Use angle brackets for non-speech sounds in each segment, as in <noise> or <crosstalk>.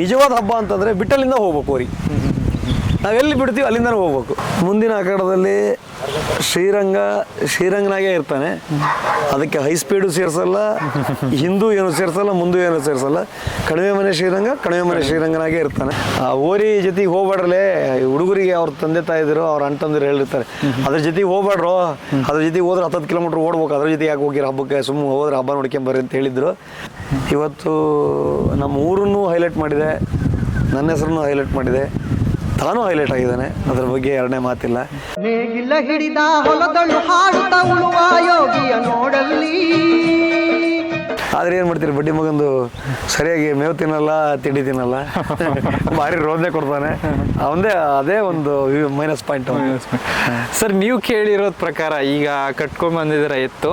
ನಿಜವಾದ ಹಬ್ಬ ಅಂತಂದರೆ ಬಿಟ್ಟಲ್ಲಿಂದ ಹೋಗ್ಬೇಕು ಅವ್ರಿಗೆ. ನಾವು ಎಲ್ಲಿ ಬಿಡ್ತೀವಿ ಅಲ್ಲಿಂದ ಹೋಗ್ಬೇಕು. ಮುಂದಿನ ಅಖಾಡದಲ್ಲಿ ಶ್ರೀರಂಗ, ಶ್ರೀರಂಗನಾಗೆ ಇರ್ತಾನೆ. ಅದಕ್ಕೆ ಹೈ ಸ್ಪೀಡು ಸೇರಿಸಲ್ಲ, ಹಿಂದೂ ಏನು ಸೇರಿಸಲ್ಲ, ಮುಂದೂ ಏನು ಸೇರಿಸಲ್ಲ. ಕಡಿಮೆ ಮನೆ ಶ್ರೀರಂಗ, ಕಡಿಮೆ ಮನೆ ಶ್ರೀರಂಗನಾಗೆ ಇರ್ತಾನೆ. ಆ, ಓರಿ ಜೊತೆಗೆ ಹೋಗ್ಬೇಡ್ರಲೇ. ಹುಡುಗರಿಗೆ ಅವ್ರ ತಂದೆ ತಾಯಿದ್ರು, ಅವ್ರ ಅಣ್ಣ ತಂದಿರು ಹೇಳಿರ್ತಾರೆ. ಅದ್ರ ಜೊತೆಗೆ ಹೋಗ್ಬಾಡ್ರು. ಅದ್ರ ಜೊತೆಗೆ ಹೋದ್ರೆ ಹತ್ತತ್ತು ಕಿಲೋಮೀಟ್ರ್ ಓಡ್ಬೇಕು. ಅದ್ರ ಜೊತೆ ಯಾಕೆ ಹೋಗಿರ? ಹಬ್ಬಕ್ಕೆ ಸುಮ್ಮ ಹೋದ್ರೆ ಹಬ್ಬ ನೋಡ್ಕೊಂಬರ್ರಿ ಅಂತ ಹೇಳಿದ್ರು. ಇವತ್ತು ನಮ್ಮ ಊರನ್ನು ಹೈಲೈಟ್ ಮಾಡಿದೆ. ನನ್ನ ಹೆಸರನ್ನು ಹೈಲೈಟ್ ಮಾಡಿದೆ. ತಾನೂ ಹೈಲೈಟ್ ಆಗಿದ್ದಾನೆ. ಅದ್ರ ಬಗ್ಗೆ ಎರಡನೇ ಮಾತಿಲ್ಲ. ನೇಗಿಲ ಹಿಡಿದ ಹೊಲದಳು ಹಾಡುತ್ತ ಉಳುವ ಯೋಗಿಯ ನೋಡಲ್ಲಿ. ಆದ್ರೆ ಏನು ಮಾಡ್ತೀರಿ? ಬಡ್ಡಿ ಮಗಂದು ಸರಿಯಾಗಿ ಮೇವು ತಿನ್ನಲ್ಲ ತಿಂಡಿ ತಿನ್ನಲ್ಲ ಭಾರಿ ರೋದನೆ ಕೊಡ್ತಾನೆ. ಅವಂದೇ ಅದೇ ಒಂದು ಮೈನಸ್ ಪಾಯಿಂಟ್ ಸರ್ ನೀವು ಕೇಳಿರೋದ್ ಪ್ರಕಾರ ಈಗ ಕಟ್ಕೊಂಡ್ ಬಂದಿದ್ದೀರ ಎತ್ತು?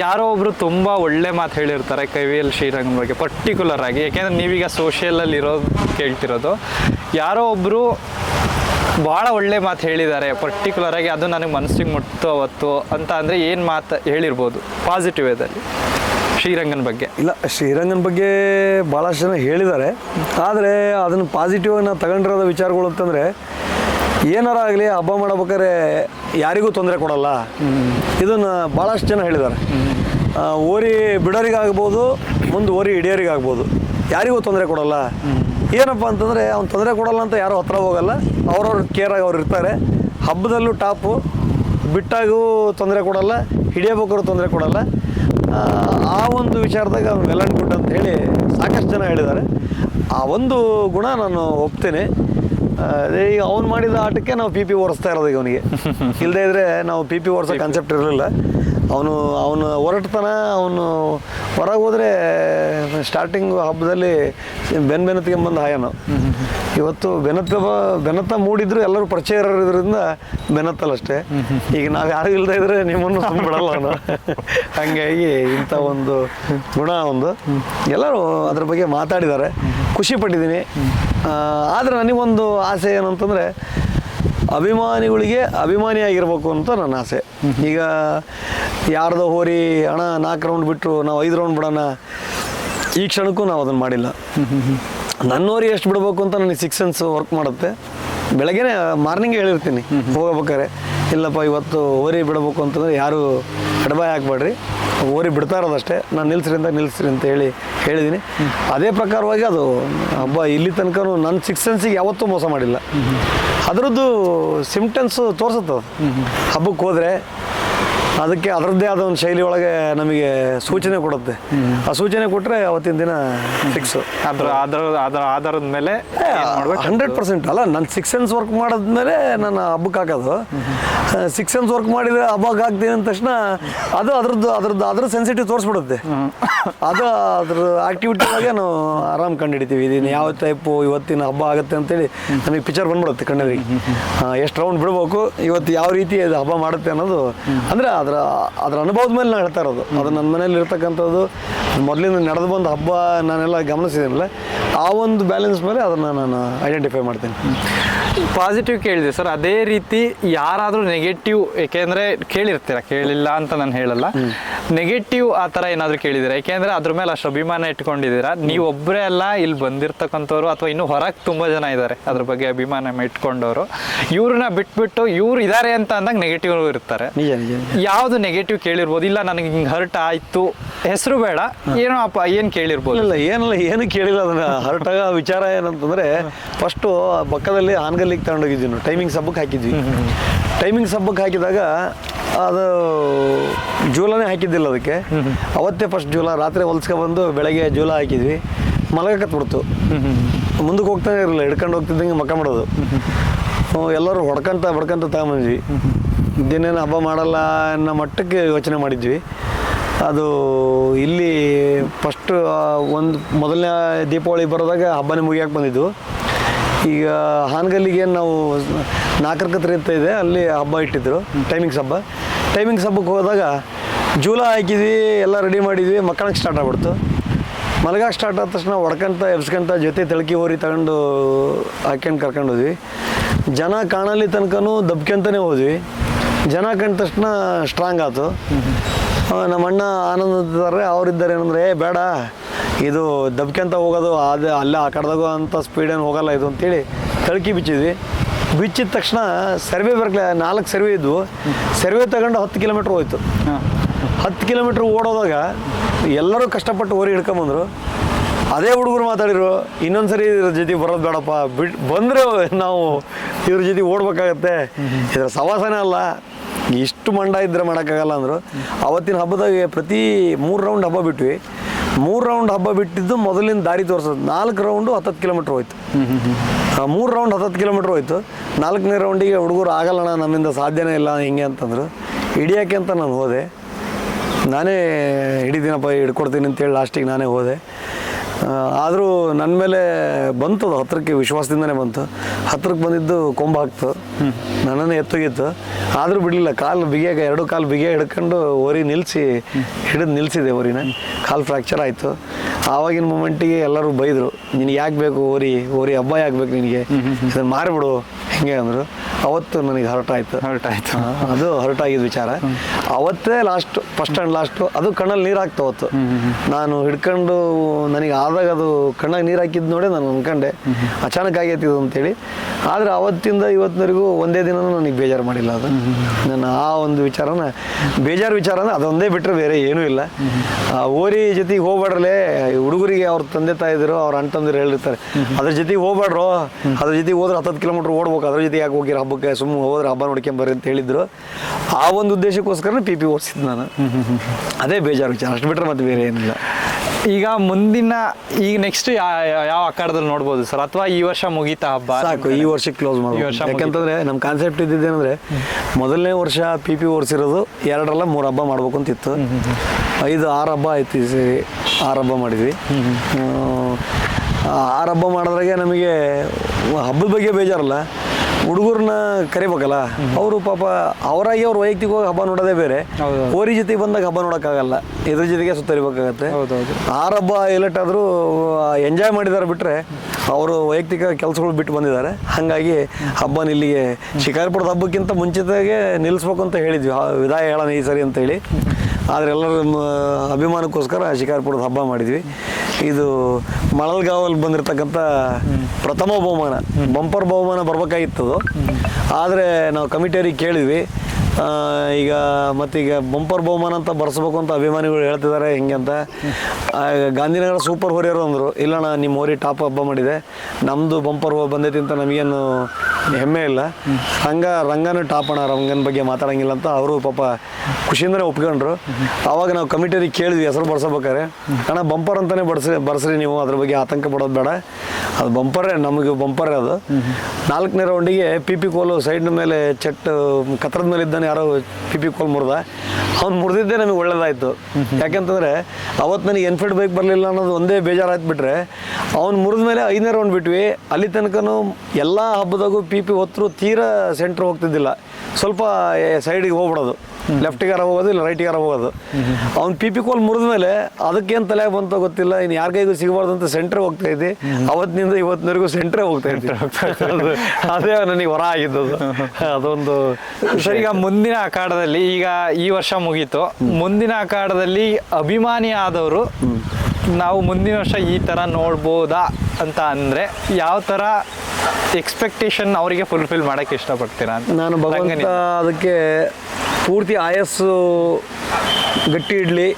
ಯಾರೋ ಒಬ್ರು ತುಂಬಾ ಒಳ್ಳೆ ಮಾತು ಹೇಳಿರ್ತಾರೆ ಕವಿಯಲ್ ಶ್ರೀರಂಗನ ಬಗ್ಗೆ ಪರ್ಟಿಕ್ಯುಲರ್ ಆಗಿ. ಯಾಕೆಂದ್ರೆ ನೀವೀಗ ಸೋಷಿಯಲಲ್ಲಿ ಇರೋದು ಕೇಳ್ತಿರೋದು. ಯಾರೋ ಒಬ್ರು ಭಾಳ ಒಳ್ಳೆ ಮಾತು ಹೇಳಿದ್ದಾರೆ ಪರ್ಟಿಕ್ಯುಲರ್ ಆಗಿ ಅದು ನನಗೆ ಮನಸ್ಸಿಗೆ ಮುಟ್ತು ಅವತ್ತು ಅಂತ ಅಂದರೆ ಏನು ಮಾತು ಹೇಳಿರ್ಬೋದು ಪಾಸಿಟಿವ್ ವೇದಲ್ಲಿ ಶ್ರೀರಂಗನ ಬಗ್ಗೆ. ಇಲ್ಲ, ಶ್ರೀರಂಗನ ಬಗ್ಗೆ ಭಾಳಷ್ಟು ಜನ ಹೇಳಿದ್ದಾರೆ. ಆದರೆ ಅದನ್ನು ಪಾಸಿಟಿವ್ ಆಗಿ ನಾವು ತಗೊಂಡಿರೋದ ವಿಚಾರಗಳು ಅಂತಂದರೆ, ಏನಾರ ಆಗಲಿ ಹಬ್ಬ ಮಾಡ್ಬೇಕಾದ್ರೆ ಯಾರಿಗೂ ತೊಂದರೆ ಕೊಡಲ್ಲ. ಇದನ್ನು ಭಾಳಷ್ಟು ಜನ ಹೇಳಿದ್ದಾರೆ. ಓರಿ ಬಿಡೋರಿಗಾಗ್ಬೋದು ಮುಂದೆ ಓರಿ ಹಿಡಿಯೋರಿಗಾಗ್ಬೋದು. ಯಾರಿಗೂ ತೊಂದರೆ ಕೊಡಲ್ಲ. ಏನಪ್ಪ ಅಂತಂದರೆ ಅವ್ನು ತೊಂದರೆ ಕೊಡಲ್ಲ ಅಂತ ಯಾರೂ ಹತ್ರ ಹೋಗಲ್ಲ. ಅವ್ರವ್ರ ಕೇರಾಗಿ ಅವ್ರು ಇರ್ತಾರೆ. ಹಬ್ಬದಲ್ಲೂ ಟಾಪು ಬಿಟ್ಟಾಗೂ ತೊಂದರೆ ಕೊಡಲ್ಲ ಹಿಡಿಯಬೇಕಾದ್ರೂ ತೊಂದರೆ ಕೊಡಲ್ಲ. ಆ, ಒಂದು ವಿಚಾರದಾಗ ಅವ್ನು ಆ್ಯಂಡ್ ಗುಡ್ ಅಂತ ಹೇಳಿ ಸಾಕಷ್ಟು ಜನ ಹೇಳಿದ್ದಾರೆ. ಆ ಒಂದು ಗುಣ ನಾನು ಒಪ್ತೇನೆ. ಅದೇ ಈಗ ಅವ್ನು ಮಾಡಿದ ಆಟಕ್ಕೆ ನಾವು ಪಿ ಪಿ ಓಡಿಸ್ತಾ ಇರೋದು ಈಗ ಅವನಿಗೆ. <laughs> ಇಲ್ಲದೆ ಇದ್ರೆ ನಾವು ಪಿ ಪಿ ಓಡಿಸೋ ಕಾನ್ಸೆಪ್ಟ್ ಇರಲಿಲ್ಲ. ಅವನು ಅವನು ಹೊರಟತನ ಅವನು ಹೊರಗೆ ಹೋದರೆ ಸ್ಟಾರ್ಟಿಂಗ್ ಹಬ್ಬದಲ್ಲಿ ಬೆನ್ ಬಂದು ಹಾಯನು. <laughs> ಇವತ್ತು ಬೆನ್ನತ್ತ ಬೆನ್ನತ್ತ ಮೂಡಿದ್ರು ಎಲ್ಲರೂ ಪರಿಚಯ ಇರೋದ್ರಿಂದ ಬೆನ್ನತ್ತಲ್ಲ ಅಷ್ಟೇ. <laughs> ಈಗ ನಾವು ಯಾರು ಇಲ್ಲದೆ ಇದ್ರೆ ನಿಮ್ಮನ್ನು ಬಿಡಲ್ಲ ಅವನು. ಹಂಗಾಗಿ ಇಂಥ ಒಂದು ಗುಣ ಒಂದು. ಎಲ್ಲರೂ ಅದ್ರ ಬಗ್ಗೆ ಮಾತಾಡಿದ್ದಾರೆ. ಖುಷಿ ಪಟ್ಟಿದ್ದೀನಿ. ಆದರೆ ನನಗೊಂದು ಆಸೆ ಏನಂತಂದರೆ ಅಭಿಮಾನಿಗಳಿಗೆ ಅಭಿಮಾನಿಯಾಗಿರ್ಬೇಕು ಅಂತ ನನ್ನ ಆಸೆ. ಈಗ ಯಾರ್ದೋ ಹೋರಿ ಹಣ ನಾಲ್ಕು ರೌಂಡ್ ಬಿಟ್ಟರು ನಾವು ಐದು ರೌಂಡ್ ಬಿಡೋಣ, ಈ ಕ್ಷಣಕ್ಕೂ ನಾವು ಅದನ್ನು ಮಾಡಿಲ್ಲ. ನನ್ನೋರಿ ಎಷ್ಟು ಬಿಡಬೇಕು ಅಂತ ನನಗೆ ಸಿಕ್ಸ್ ಸೆನ್ಸ್ ವರ್ಕ್ ಮಾಡುತ್ತೆ. ಬೆಳಗ್ಗೆನೆ ಮಾರ್ನಿಂಗ್ ಹೇಳಿರ್ತೀನಿ ಹೋಗ್ಬೇಕಾರೆ ಇಲ್ಲಪ್ಪ, ಇವತ್ತು ಓರಿ ಬಿಡಬೇಕು ಅಂತಂದ್ರೆ ಯಾರು ಎಡಬಾಯಿ ಹಾಕ್ಬೇಡ್ರಿ ಓರಿ ಬಿಡ್ತಾ ಇರೋದಷ್ಟೇ. ನಾನು ನಿಲ್ಸ್ರಿ ಅಂತ ನಿಲ್ಸ್ರಿ ಅಂತ ಹೇಳಿ ಹೇಳಿದ್ದೀನಿ ಅದೇ ಪ್ರಕಾರವಾಗಿ ಅದು, ಹಬ್ಬ ಇಲ್ಲಿ ತನಕ ನನ್ನ ಸಿಕ್ಸ್ ಸೆನ್ಸಿಗೆ ಯಾವತ್ತೂ ಮೋಸ ಮಾಡಿಲ್ಲ. ಅದರದ್ದು ಸಿಮ್ಟಮ್ಸು ತೋರಿಸುತ್ತೆ ಹಬ್ಬಕ್ಕೆ ಹೋದರೆ ಅದಕ್ಕೆ ಅದರದ್ದೇ ಆದ ಒಂದು ಶೈಲಿ ಒಳಗೆ ನಮಗೆ ಸೂಚನೆ ಕೊಡುತ್ತೆ. ಆ ಸೂಚನೆ ಕೊಟ್ಟರೆ ಅವತ್ತಿನ ದಿನ ಫಿಕ್ಸು ಅದರ ಅದ್ರ ಆಧಾರದ ಮೇಲೆ ಹಂಡ್ರೆಡ್ ಪರ್ಸೆಂಟ್ ಅಲ್ಲ ನಾನು ಸಿಕ್ಸ್ ಸೆನ್ಸ್ ವರ್ಕ್ ಮಾಡಿದ್ಮೇಲೆ ನಾನು ಹಬ್ಬಕ್ಕೆ ಹಾಕೋದು. ಸಿಕ್ಸ್ ಸೆನ್ಸ್ ವರ್ಕ್ ಮಾಡಿದ್ರೆ ಹಬ್ಬಕ್ಕೆ ಹಾಕ್ತೀನಿ ಅಂದ ತಕ್ಷಣ ಅದು ಅದ್ರದ್ದು ಅದ್ರದ್ದು ಅದ್ರ ಸೆನ್ಸಿಟಿವ್ ತೋರಿಸ್ಬಿಡುತ್ತೆ. ಅದು ಅದ್ರ ಆಕ್ಟಿವಿಟಿ ಒಳಗೆ ನಾವು ಆರಾಮ್ ಕಂಡುಹಿಡಿತೀವಿ. ಇದನ್ನು ಯಾವ ಟೈಪು ಇವತ್ತಿನ ಹಬ್ಬ ಆಗುತ್ತೆ ಅಂತೇಳಿ ನಮಗೆ ಪಿಕ್ಚರ್ ಬಂದ್ಬಿಡುತ್ತೆ ಕಣ್ಣಲ್ಲಿ. ಎಷ್ಟು ರೌಂಡ್ ಬಿಡ್ಬೇಕು ಇವತ್ತು ಯಾವ ರೀತಿ ಅದು ಹಬ್ಬ ಮಾಡುತ್ತೆ ಅನ್ನೋದು. ಅಂದರೆ ಅದರ ಅದರ ಅನುಭವದ ಮೇಲೆ ನಾನು ಹೇಳ್ತಾ ಇರೋದು. ಅದು ನನ್ನ ಮನೇಲಿ ಇರ್ತಕ್ಕಂಥದ್ದು ಮೊದಲಿಂದ ನಡೆದು ಬಂದ ಹಬ್ಬ ನಾನೆಲ್ಲ ಗಮನಿಸಿದ್ದೀನಲ್ಲ ಆ ಒಂದು ಬ್ಯಾಲೆನ್ಸ್ ಮೇಲೆ ಅದನ್ನು ನಾನು ಐಡೆಂಟಿಫೈ ಮಾಡ್ತೀನಿ. ಪಾಸಿಟಿವ್ ಕೇಳಿದೆ ಸರ್. ಅದೇ ರೀತಿ ಯಾರಾದರೂ ನೆಗೆಟಿವ್ ಏಕೆಂದ್ರೆ ಕೇಳಿರ್ತೀರ ಕೇಳಿಲ್ಲ ಅಂತ ನಾನು ಹೇಳಲ್ಲ. ನೆಗೆಟಿವ್ ಆ ಥರ ಏನಾದರೂ ಕೇಳಿದ್ದೀರಾ? ಯಾಕೆಂದ್ರೆ ಅದ್ರ ಮೇಲೆ ಅಷ್ಟು ಅಭಿಮಾನ ಇಟ್ಕೊಂಡಿದ್ದೀರಾ? ನೀವು ಒಬ್ಬರೇ ಅಲ್ಲ ಇಲ್ಲಿ ಬಂದಿರ್ತಕ್ಕಂಥವ್ರು ಅಥವಾ ಇನ್ನೂ ಹೊರಗೆ ತುಂಬ ಜನ ಇದ್ದಾರೆ ಅದ್ರ ಬಗ್ಗೆ ಅಭಿಮಾನ ಇಟ್ಕೊಂಡವರು. ಇವ್ರನ್ನ ಬಿಟ್ಬಿಟ್ಟು ಇವ್ರು ಇದ್ದಾರೆ ಅಂತ ಅಂದಾಗ ನೆಗೆಟಿವ್ ಇರ್ತಾರೆ. ಯಾವುದು ನೆಗೆಟಿವ್ ಕೇಳಿರ್ಬೋದು? ಇಲ್ಲ ನನಗೆ ಹಿಂಗೆ ಹರ್ಟ್ ಆಯಿತು. ಹೆಸರು ಬೇಡ. ಏನೋ ಅಪ್ಪ ಏನು ಕೇಳಿರ್ಬೋದು? ಇಲ್ಲ ಏನಿಲ್ಲ ಏನು ಕೇಳಿಲ್ಲ ಅದನ್ನ. ಹರ್ಟಾಗ ವಿಚಾರ ಏನಂತಂದ್ರೆ ಫಸ್ಟು ಪಕ್ಕದಲ್ಲಿ ಹಾನಗಲ್ಲಿಗೆ ತಗೊಂಡೋಗಿದ್ವಿ ನಾವು. ಟೈಮಿಂಗ್ಸ್ ಹಬ್ಬಕ್ಕೆ ಹಾಕಿದ್ವಿ. ಟೈಮಿಂಗ್ಸ್ ಹಬ್ಬಕ್ಕೆ ಹಾಕಿದಾಗ ಅದು ಜೂಲನೇ ಹಾಕಿದ್ದಿಲ್ಲ ಅದಕ್ಕೆ. ಅವತ್ತೇ ಫಸ್ಟ್ ಜೂಲ ರಾತ್ರಿ ಹೊಲ್ಸ್ಕೊಬಂದು ಬೆಳಗ್ಗೆ ಜೂಲ ಹಾಕಿದ್ವಿ. ಮಲಗಕತ್ಬಿಡ್ತು ಮುಂದಕ್ಕೆ ಹೋಗ್ತಾನೆ ಇರಲಿಲ್ಲ, ಹಿಡ್ಕೊಂಡು ಹೋಗ್ತಿದ್ದಂಗೆ ಮಕ್ಕ ಮಾಡೋದು. ಎಲ್ಲರೂ ಹೊಡ್ಕೊಂತ ಹೊಡ್ಕೊಂತ ತಗೊಂಬಂದ್ವಿ. ದಿನೇನು ಹಬ್ಬ ಮಾಡಲ್ಲ ಅನ್ನೋ ಮಟ್ಟಕ್ಕೆ ಯೋಚನೆ ಮಾಡಿದ್ವಿ. ಅದು ಇಲ್ಲಿ ಫಸ್ಟ್ ಒಂದು, ಮೊದಲನೇ ದೀಪಾವಳಿ ಬರೋದಾಗ ಹಬ್ಬನೇ ಮುಗಿಯಾಕೆ ಬಂದಿದ್ದು. ಈಗ ಹಾನಗಲ್ಲಿಗೆ ನಾವು ನಾಲ್ಕರ ಕತ್ರಿ ಅಂತ ಇದೆ, ಅಲ್ಲಿ ಹಬ್ಬ ಇಟ್ಟಿದ್ರು ಟೈಮಿಂಗ್ಸ್ ಹಬ್ಬ. ಟೈಮಿಂಗ್ಸ್ ಹಬ್ಬಕ್ಕೆ ಹೋದಾಗ ಜೂಲ ಹಾಕಿದ್ವಿ, ಎಲ್ಲ ರೆಡಿ ಮಾಡಿದ್ವಿ, ಮಕ್ಕಳಕ್ಕೆ ಸ್ಟಾರ್ಟ್ ಆಗ್ಬಿಡ್ತು. ಮಲಗಕ್ಕೆ ಸ್ಟಾರ್ಟ್ ಆದ ತಕ್ಷಣ ಹೊಡ್ಕಂತ ಎಬ್ಸ್ಕೊಂತ ಜೊತೆ ತಳಕಿ ಹೋರಿ ತಗೊಂಡು ಹಾಕ್ಯಂಡು ಕರ್ಕೊಂಡು ಹೋದ್ವಿ. ಜನ ಕಾಣಲಿ ತನಕನೂ ದಬ್ಕೊಂತನೇ ಹೋದ್ವಿ. ಜನ ಕಂಡ ತಕ್ಷಣ ಸ್ಟ್ರಾಂಗ್ ಆಯ್ತು ನಮ್ಮ ಅಣ್ಣ ಆನಂದ ಇದ್ದಾರೆ ಅವರಿದ್ದಾರೆ ಏನಂದ್ರೆ ಏ ಬೇಡ. ಇದು ದಬ್ಕೆಂತ ಹೋಗೋದು ಅದು ಅಲ್ಲೇ ಆ ಕಡೆದಾಗೋ ಅಂತ ಸ್ಪೀಡ್ ಏನು ಹೋಗಲ್ಲ ಇದು ಅಂತೇಳಿ ತಳ್ಕಿ ಬಿಚ್ಚಿದ್ವಿ. ಬಿಚ್ಚಿದ ತಕ್ಷಣ ಸರ್ವೆ ಬರ್ಕ್ಲೆ ನಾಲ್ಕು ಸರ್ವೆ ಇದ್ವು. ಸರ್ವೆ ತಗೊಂಡು ಹತ್ತು ಕಿಲೋಮೀಟ್ರ್ ಹೋಯ್ತು. ಹತ್ತು ಕಿಲೋಮೀಟ್ರ್ ಓಡೋದಾಗ ಎಲ್ಲರೂ ಕಷ್ಟಪಟ್ಟು ಓರಿ ಹಿಡ್ಕೊಂಬಂದ್ರು. ಅದೇ ಹುಡುಗರು ಮಾತಾಡಿರು ಇನ್ನೊಂದ್ಸರಿ ಇದ್ರ ಜೊತೆ ಬರೋದು ಬೇಡಪ್ಪ. ಬಿಟ್ ಬಂದರೆ ನಾವು ಇದ್ರ ಜೊತೆ ಓಡ್ಬೇಕಾಗತ್ತೆ. ಇದರ ಸವಾಸನೇ ಅಲ್ಲ. ಇಷ್ಟು ಮಂಡ ಇದ್ರೆ ಮಾಡೋಕ್ಕಾಗಲ್ಲ ಅಂದರು. ಅವತ್ತಿನ ಹಬ್ಬದಾಗ ಪ್ರತಿ ಮೂರು ರೌಂಡ್ ಹಬ್ಬ ಬಿಟ್ವಿ. ಮೂರು ರೌಂಡ್ ಹಬ್ಬ ಬಿಟ್ಟಿದ್ದು ಮೊದಲಿನ ದಾರಿ ತೋರಿಸೋದು. ನಾಲ್ಕು ರೌಂಡು ಹತ್ತತ್ತು ಕಿಲೋಮೀಟ್ರ್ ಹೋಯ್ತು. ಮೂರು ರೌಂಡ್ ಹತ್ತತ್ತು ಕಿಲೋಮೀಟ್ರ್ ಹೋಯ್ತು. ನಾಲ್ಕನೇ ರೌಂಡಿಗೆ ಹುಡುಗರು ಆಗಲ್ಲಣ್ಣ ನಮ್ಮಿಂದ ಸಾಧ್ಯನೇ ಇಲ್ಲ, ಹಿಂಗೆ ಅಂತಂದರು. ಹಿಡಿಯೋಕೆ ಅಂತ ನಾನು ಹೋದೆ. ನಾನೇ ಹಿಡಿದಿನಪ್ಪ, ಹಿಡ್ಕೊಡ್ತೀನಿ ಅಂತೇಳಿ ಲಾಸ್ಟಿಗೆ ನಾನೇ ಹೋದೆ. ಆದರೂ ನನ್ನ ಮೇಲೆ ಬಂತು ಅದು ಹತ್ರಕ್ಕೆ ವಿಶ್ವಾಸದಿಂದನೇ ಬಂತು. ಹತ್ರಕ್ಕೆ ಬಂದಿದ್ದು ಕೊಂಬ ಹಾಕ್ತು. ನನ್ನನ್ನು ಎತ್ತೋಗಿತ್ತು. ಆದರೂ ಬಿಡಲಿಲ್ಲ ಕಾಲು ಬಿಗಿಯಾಗ ಎರಡು ಕಾಲು ಬಿಗಿಯ ಹಿಡ್ಕೊಂಡು ಓರಿ ನಿಲ್ಲಿಸಿ ಹಿಡಿದು ನಿಲ್ಲಿಸಿದೆ ಓರಿನ. ಕಾಲು ಫ್ರ್ಯಾಕ್ಚರ್ ಆಯಿತು. ಆವಾಗಿನ ಮೂಮೆಂಟಿಗೆ ಎಲ್ಲರೂ ಬೈದರು ನಿನಗೆ ಯಾಕೆ ಬೇಕು ಓರಿ ಓರಿ ಹಬ್ಬ ಯಾಕೆ ಬೇಕು ನಿನಗೆ? ಇದನ್ನು ಮಾರಿಬಿಡು ಹಿಂಗೆ ಅಂದರು. ಅವತ್ತು ನನಗೆ ಹರ್ಟ್ ಆಯಿತು. ಹರ್ಟ್ ಆಯಿತು. ಅದು ಹರ್ಟ್ ಆಗಿದ್ದ ವಿಚಾರ. ಅವತ್ತೇ ಲಾಸ್ಟ್ ಫಸ್ಟ್ ಆ್ಯಂಡ್ ಲಾಸ್ಟು ಅದು ಕಣ್ಣಲ್ಲಿ ನೀರು ಹಾಕ್ತು ಅವತ್ತು. ನಾನು ಹಿಡ್ಕೊಂಡು ನನಗೆ ಆದಾಗ ಅದು ಕಣ್ಣಾಗ ನೀರು ಹಾಕಿದ್ದು ನೋಡಿ ನಾನು ಅನ್ಕೊಂಡೆ. ಅಚಾನಕ್ ಆಗೈತಿ ಇದು ಅಂತೇಳಿ. ಆದರೆ ಅವತ್ತಿಂದ ಇವತ್ತಿನವರೆಗೂ ಒಂದೇ ದಿನನೂ ನನಗೆ ಬೇಜಾರು ಮಾಡಿಲ್ಲ ಅದು. ನನ್ನ ಆ ಒಂದು ವಿಚಾರನ, ಬೇಜಾರು ವಿಚಾರ ಅಂದ್ರೆ ಅದೊಂದೇ ಬಿಟ್ಟರೆ ಬೇರೆ ಏನೂ ಇಲ್ಲ. ಓರಿ ಜೊತೆಗೆ ಹೋಗ್ಬೇಡ್ರಲೇ ಹುಡುಗರಿಗೆ ಅವ್ರ ತಂದೆ ತಾಯಿದ್ರು ಅವ್ರ ಅಣ್ಣ ತಂದಿರು ಹೇಳಿರ್ತಾರೆ, ಅದ್ರ ಜೊತೆಗೆ ಹೋಗ್ಬಾಡ್ರು ಅದ್ರ ಜೊತೆಗೆ ಹೋದ್ರೆ ಹತ್ತತ್ತು ಕಿಲೋಮೀಟ್ರ್ ಓಡ್ಬೇಕು, ಅದ್ರ ಜೊತೆಗೆ ಯಾಕೆ ಹೋಗಿರ ಹಬ್ಬಕ್ಕೆ? ಸುಮ್ಮನೆ ಹೋದ್ರೆ ಹಬ್ಬ ನೋಡ್ಕೊಂಬರ್ರಿ ಅಂತ ಹೇಳಿದ್ರು. ಆ ಒಂದು ಉದ್ದೇಶಕ್ಕೋಸ್ಕರ ಪಿ ಪಿ ಓಡಿಸಿದ್ದು ನಾನು. ಅದೇ ಬೇಜಾರು ವಿಚಾರ, ಅಷ್ಟು ಬಿಟ್ಟರೆ ಮತ್ತೆ ಬೇರೆ ಏನಿಲ್ಲ. ಈಗ ಮುಂದಿನ ಈಗ ನೆಕ್ಸ್ಟ್ ಯಾವ ಆಕಾರದಲ್ಲಿ ನೋಡ್ಬೋದು ಸರ್? ಅಥವಾ ಈ ವರ್ಷ ಮುಗೀತಾ ಹಬ್ಬ ಸಾಕು ಈ ವರ್ಷ ಕ್ಲೋಸ್ ಮಾಡಿ ಮಾಡ್ಬೋದು ಯಾಕಂತಂದ್ರೆ ನಮ್ಮ ಕಾನ್ಸೆಪ್ಟ್ ಇದ್ದಿದ್ದೇನೆಂದ್ರೆ ಮೊದಲನೇ ವರ್ಷ ಪಿ ಪಿ ಓಡಿಸಿರೋದು ಎರಡರಲ್ಲ ಮೂರು ಹಬ್ಬ ಮಾಡ್ಬೇಕು ಅಂತಿತ್ತು ಐದು ಆರು ಹಬ್ಬ ಆಯ್ತು ಈ ಸರಿ. ಆರು ಹಬ್ಬ ಮಾಡಿದ್ವಿ. ಆರು ಹಬ್ಬ ಮಾಡಿದ್ರಾಗೆ ನಮಗೆ ಹಬ್ಬದ ಬಗ್ಗೆ ಬೇಜಾರಲ್ಲ. ಹುಡುಗರನ್ನ ಕರಿಬೇಕಲ್ಲ ಅವರು ಪಾಪ ಅವರಾಗಿ ಅವ್ರ ವೈಯಕ್ತಿಕವಾಗಿ ಹಬ್ಬ ನೋಡೋದೇ ಬೇರೆ. ಹೋರಿ ಓರಿ ಜೊತೆಗೆ ಬಂದಾಗ ಹಬ್ಬ ನೋಡೋಕ್ಕಾಗಲ್ಲ. ಇದ್ರ ಜೊತೆಗೆ ಸುತ್ತರಿಬೇಕಾಗತ್ತೆ. ಆರ ಹಬ್ಬ ಎಲೆಟ್ ಆದರೂ ಎಂಜಾಯ್ ಮಾಡಿದ್ದಾರೆ ಬಿಟ್ಟರೆ ಅವರು ವೈಯಕ್ತಿಕ ಕೆಲಸಗಳು ಬಿಟ್ಟು ಬಂದಿದ್ದಾರೆ. ಹಾಗಾಗಿ ಹಬ್ಬನ ಇಲ್ಲಿಗೆ ಶಿಕಾರಿಪುರದ ಹಬ್ಬಕ್ಕಿಂತ ಮುಂಚಿತವಾಗಿ ನಿಲ್ಲಿಸ್ಬೇಕು ಅಂತ ಹೇಳಿದ್ವಿ. ವಿದಾಯ ಹೇಳೋಣ ಈ ಸರಿ ಅಂತೇಳಿ. ಆದರೆ ಎಲ್ಲರ ಅಭಿಮಾನಕ್ಕೋಸ್ಕರ ಶಿಕಾರ್ಪುರದ ಹಬ್ಬ ಮಾಡಿದ್ವಿ. ಇದು ಮಳಲ್ಗಾವಲ್ಲಿ ಬಂದಿರತಕ್ಕಂಥ ಪ್ರಥಮ ಬಹುಮಾನ. ಬಂಪರ್ ಬಹುಮಾನ ಬರ್ಬೇಕಾಗಿತ್ತು ಅದು. ಆದರೆ ನಾವು ಕಮಿಟಿಯವ್ರಿಗೆ ಕೇಳಿದ್ವಿ. ಈಗ ಮತ್ತೀಗ ಬಂಪರ್ ಬಹುಮಾನ ಅಂತ ಬರ್ಸ್ಬೇಕು ಅಂತ ಅಭಿಮಾನಿಗಳು ಹೇಳ್ತಿದ್ದಾರೆ, ಹಿಂಗೆ ಅಂತ. ಗಾಂಧಿನಗರ ಸೂಪರ್ ಹೊರಿಯರು ಅಂದರು. ಇಲ್ಲಣ್ಣ ನಿಮ್ಮ ಹೋರಿ ಟಾಪ್ ಹಬ್ಬ ಮಾಡಿದೆ. ನಮ್ಮದು ಬಂಪರ್ ಬಂದೈತಿ ಅಂತ ನಮಗೇನು ಹೆಮ್ಮೆ ಇಲ್ಲ. ರಂಗ ರಂಗನ ಟಾಪ್ ಅಣ್ಣ, ರಂಗನ ಬಗ್ಗೆ ಮಾತಾಡಂಗಿಲ್ಲ ಅಂತ ಅವರು ಪಾಪ ಖುಷಿಯಿಂದನೇ ಒಪ್ಕೊಂಡ್ರು. ಆವಾಗ ನಾವು ಕಮಿಟಿಯಲ್ಲಿ ಕೇಳಿದ್ವಿ, ಹೆಸರು ಬರ್ಸಬೇಕಾರೆ ಅಣ್ಣ, ಬಂಪರ್ ಅಂತಲೇ ಬಡ್ಸಿ ಬರ್ಸ್ರಿ ನೀವು, ಅದ್ರ ಬಗ್ಗೆ ಆತಂಕ ಪಡೋದು ಬೇಡ. ಅದು ಬಂಪರೇ, ನಮಗೆ ಬಂಪರೇ ಅದು. ನಾಲ್ಕನೇ ರೌಂಡಿಗೆ ಪಿ ಪಿ ಕೋಲು ಸೈಡ್ನ ಮೇಲೆ ಚಟ್ ಕತ್ರದ ಮೇಲೆ ಇದ್ದಾನೆ ಯಾರೋ ಪಿ ಕೋಲ್ ಮುರಿದ, ಅವ್ನು ಮುರಿದಿದ್ದೇ ನಮಗೆ ಒಳ್ಳೇದಾಯ್ತು. ಯಾಕಂತಂದ್ರೆ ಅವತ್ತು ನನಗೆ ಎನ್ಫೀಲ್ಡ್ ಬೈಕ್ ಬರಲಿಲ್ಲ ಅನ್ನೋದು ಒಂದೇ ಬೇಜಾರಾಯ್ತು ಬಿಟ್ರೆ, ಅವ್ನು ಮುರಿದ ಮೇಲೆ ಐದನೇ ರೌಂಡ್ ಬಿಟ್ವಿ. ಅಲ್ಲಿ ತನಕನೂ ಎಲ್ಲ ಹಬ್ಬದಾಗೂ ಪಿ ಪಿ ಹೊತ್ತರೂ ತೀರಾ ಸೆಂಟ್ರ್ ಹೋಗ್ತಿದ್ದಿಲ್ಲ. ಸ್ವಲ್ಪ ಸೈಡಿಗೆ ಹೋಗ್ಬಿಡೋದು. ಲೆಫ್ಟಿಗಾರ ಹೋಗೋದು ಇಲ್ಲ ರೈಟಿಗಾರ ಹೋಗೋದು. ಅವ್ನು ಪಿ ಪಿ ಕೋಲ್ ಮುರಿದ ಮೇಲೆ ಅದಕ್ಕೇನು ತಲೆ ಬಂತೋ ಗೊತ್ತಿಲ್ಲ ಇನ್ನು ಯಾರ ಕೈಗೂ ಸಿಗಬಾರ್ದು ಅಂತ ಸೆಂಟ್ರ್ ಹೋಗ್ತಾ ಇದ್ದೆ. ಅವತ್ತಿನಿಂದ ಇವತ್ತಿನವರೆಗೂ ಸೆಂಟ್ರೇ ಹೋಗ್ತಾ ಇದ್ದೆ. ಅದೇ ನನಗೆ ಹೊರ ಆಗಿದ್ದದು. ಅದೊಂದು ಸರ್ ಈಗ ಮುಂದಿನ ಅಖಾಡದಲ್ಲಿ ಈಗ ಈ ವರ್ಷ ಮುಗೀತು. ಮುಂದಿನ ಅಖಾಡದಲ್ಲಿ ಅಭಿಮಾನಿ ಆದವರು ನಾವು ಮುಂದಿನ ವರ್ಷ ಈ ಥರ ನೋಡ್ಬೋದಾ ಅಂತ ಅಂದರೆ ಯಾವ ಥರ ಎಕ್ಸ್ಪೆಕ್ಟೇಷನ್ ಅವರಿಗೆ ಫುಲ್ಫಿಲ್ ಮಾಡೋಕ್ಕೆ ಇಷ್ಟಪಡ್ತೀರಾ ಅಂತ. ನಾನು ಭಗವಂತ ಅದಕ್ಕೆ ಪೂರ್ತಿ ಆಯಸ್ಸು ಗಟ್ಟಿ ಇಡಲಿ.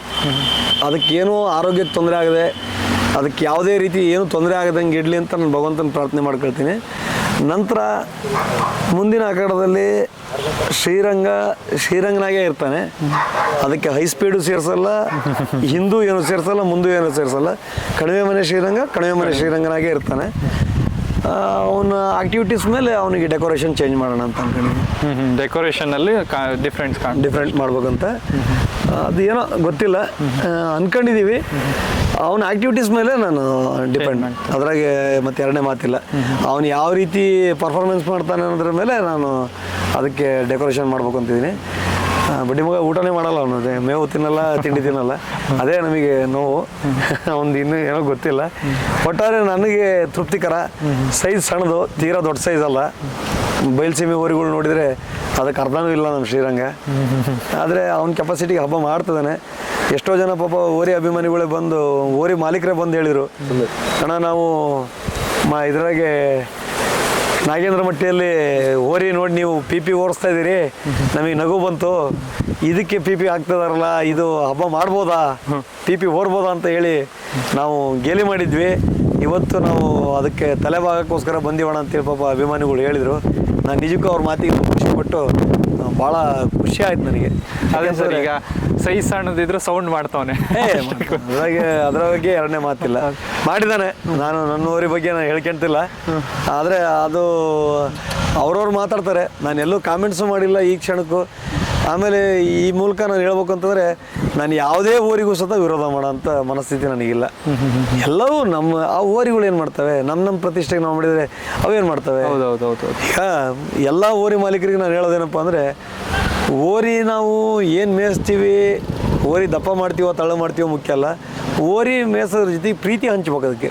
ಅದಕ್ಕೇನೂ ಆರೋಗ್ಯಕ್ಕೆ ತೊಂದರೆ ಆಗದೆ ಅದಕ್ಕೆ ಯಾವುದೇ ರೀತಿ ಏನು ತೊಂದರೆ ಆಗದಂಗೆ ಇಡಲಿ ಅಂತ ನಾನು ಭಗವಂತನ ಪ್ರಾರ್ಥನೆ ಮಾಡ್ಕೊಳ್ತೀನಿ. ನಂತರ ಮುಂದಿನ ಅಖಾಡದಲ್ಲಿ ಶ್ರೀರಂಗ ಶ್ರೀರಂಗನಾಗೆ ಇರ್ತಾನೆ. ಅದಕ್ಕೆ ಹೈ ಸ್ಪೀಡು ಸೇರಿಸಲ್ಲ ಹಿಂದೂ ಏನು ಸೇರಿಸಲ್ಲ ಮುಂದೂ ಏನು ಸೇರಿಸಲ್ಲ. ಕಡಿಮೆ ಮನೆ ಶ್ರೀರಂಗ ಕಡಿಮೆ ಮನೆ ಶ್ರೀರಂಗನಾಗೆ ಇರ್ತಾನೆ. ಅವನ ಆಕ್ಟಿವಿಟೀಸ್ ಮೇಲೆ ಅವನಿಗೆ ಡೆಕೋರೇಷನ್ ಚೇಂಜ್ ಮಾಡೋಣ ಅಂತ ಅನ್ಕೊಂಡಿದ್ದೀನಿ. ಡೆಕೋರೇಷನಲ್ಲಿ ಡಿಫ್ರೆಂಟ್ ಡಿಫ್ರೆಂಟ್ ಮಾಡ್ಬೇಕಂತ. ಅದು ಏನೋ ಗೊತ್ತಿಲ್ಲ. ಅಂದ್ಕೊಂಡಿದ್ದೀವಿ ಅವನ ಆಕ್ಟಿವಿಟೀಸ್ ಮೇಲೆ ನಾನು ಡಿಪೆಂಡ್ ಅದ್ರಾಗೆ ಮತ್ತೆ ಎರಡನೇ ಮಾತಿಲ್ಲ. ಅವನು ಯಾವ ರೀತಿ ಪರ್ಫಾರ್ಮೆನ್ಸ್ ಮಾಡ್ತಾನೆ ಅನ್ನೋದ್ರ ಮೇಲೆ ನಾನು ಅದಕ್ಕೆ ಡೆಕೋರೇಷನ್ ಮಾಡ್ಬೇಕು ಅಂತಿದ್ದೀನಿ. ಬಡ್ಡಿ ಮಗ ಊಟನೇ ಮಾಡಲ್ಲ ಅವನು. ಅದೇ ಮೇವು ತಿನ್ನಲ್ಲ ತಿಂಡಿ ತಿನ್ನಲ್ಲ. ಅದೇ ನಮಗೆ ನೋವು. ಅವ್ನು ಇನ್ನೂ ಏನೋ ಗೊತ್ತಿಲ್ಲ. ಒಟ್ಟಾರೆ ನನಗೆ ತೃಪ್ತಿಕರ. ಸೈಜ್ ಸಣ್ಣದು ತೀರಾ ದೊಡ್ಡ ಸೈಜ್ ಅಲ್ಲ. ಬಯಲುಸೀಮೆ ಊರಿಗಳು ನೋಡಿದರೆ ಅದಕ್ಕೆ ಅರ್ಧನೂ ಇಲ್ಲ ನಮ್ಮ ಶ್ರೀರಂಗ. ಆದರೆ ಅವನ ಕೆಪಾಸಿಟಿಗೆ ಹಬ್ಬ ಮಾಡ್ತಿದ್ದಾನೆ ಎಷ್ಟೋ ಜನ ಪಾಪ ಓರಿ ಅಭಿಮಾನಿಗಳೇ ಬಂದು, ಓರಿ ಮಾಲೀಕರೇ ಬಂದು ಹೇಳಿದರು. ಅಣ್ಣ, ನಾವು ಮಾ ಇದ್ರಾಗೆ ನಾಗೇಂದ್ರ ಮಟ್ಟಿಯಲ್ಲಿ ಓರಿ ನೋಡಿ ನೀವು ಪಿ ಪಿ ಓಡಿಸ್ತಾ ಇದ್ದೀರಿ. ನಮಗೆ ನಗು ಬಂತು. ಇದಕ್ಕೆ ಪಿ ಪಿ ಆಗ್ತದಾರಲ್ಲ ಇದು ಹಬ್ಬ ಮಾಡ್ಬೋದಾ? ಪಿ ಪಿ ಓರ್ಬೋದಾ ಅಂತ ಹೇಳಿ ನಾವು ಗೇಲಿ ಮಾಡಿದ್ವಿ. ಇವತ್ತು ನಾವು ಅದಕ್ಕೆ ತಲೆಭಾಗಕ್ಕೋಸ್ಕರ ಬಂದಿವಣ ಅಂತೇಳಿ ಪಾಪ ಅಭಿಮಾನಿಗಳು ಹೇಳಿದರು. ನಾನು ನಿಜಕ್ಕೂ ಅವ್ರ ಮಾತಿಗೆ ಪಟ್ಟು ಭಾಳ ಖುಷಿ ಆಯ್ತು ನನಗೆ. ಅದೇ ಸರ್ ಈಗ ಸೈಜ್ ಸಣ್ಣದಿದ್ರು ಸೌಂಡ್ ಮಾಡ್ತಾವನೆ. ಅದ್ರಾಗೆ ಅದರ ಬಗ್ಗೆ ಎರಡನೇ ಮಾತಿಲ್ಲ. ಮಾಡಿದ್ದಾನೆ. ನಾನು ನನ್ನ ಊರಿ ಬಗ್ಗೆ ನಾನು ಹೇಳ್ಕೊಂತಿಲ್ಲ. ಆದರೆ ಅದು ಅವ್ರವ್ರು ಮಾತಾಡ್ತಾರೆ. ನಾನು ಎಲ್ಲೂ ಕಾಮೆಂಟ್ಸು ಮಾಡಿಲ್ಲ ಈ ಕ್ಷಣಕ್ಕೂ. ಆಮೇಲೆ ಈ ಮೂಲಕ ನಾನು ಹೇಳ್ಬೇಕು ಅಂತಂದರೆ ನಾನು ಯಾವುದೇ ಊರಿಗೂ ಸತ ವಿರೋಧ ಮಾಡೋಂಥ ಮನಸ್ಥಿತಿ ನನಗಿಲ್ಲ. ಎಲ್ಲವೂ ನಮ್ಮ ಆ ಊರಿಗಳು ಏನು ಮಾಡ್ತವೆ? ನಮ್ಮ ನಮ್ಮ ಪ್ರತಿಷ್ಠೆಗೆ ನಾವು ಮಾಡಿದರೆ ಅವೇನು ಮಾಡ್ತವೆ? ಹೌದು ಈಗ ಎಲ್ಲ ಊರಿ ಮಾಲೀಕರಿಗೆ ನಾನು ಹೇಳೋದೇನಪ್ಪ ಅಂದರೆ ಓರಿ ನಾವು ಏನು ಮೇಯಿಸ್ತೀವಿ ಓರಿ ದಪ್ಪ ಮಾಡ್ತೀವೋ ತಳ್ಳ ಮಾಡ್ತೀವೋ ಮುಖ್ಯ ಅಲ್ಲ ಓರಿ ಮೇಯಿಸೋದ್ರ ಜೊತೆಗೆ ಪ್ರೀತಿ ಹಂಚ್ಬೇಕು ಅದಕ್ಕೆ.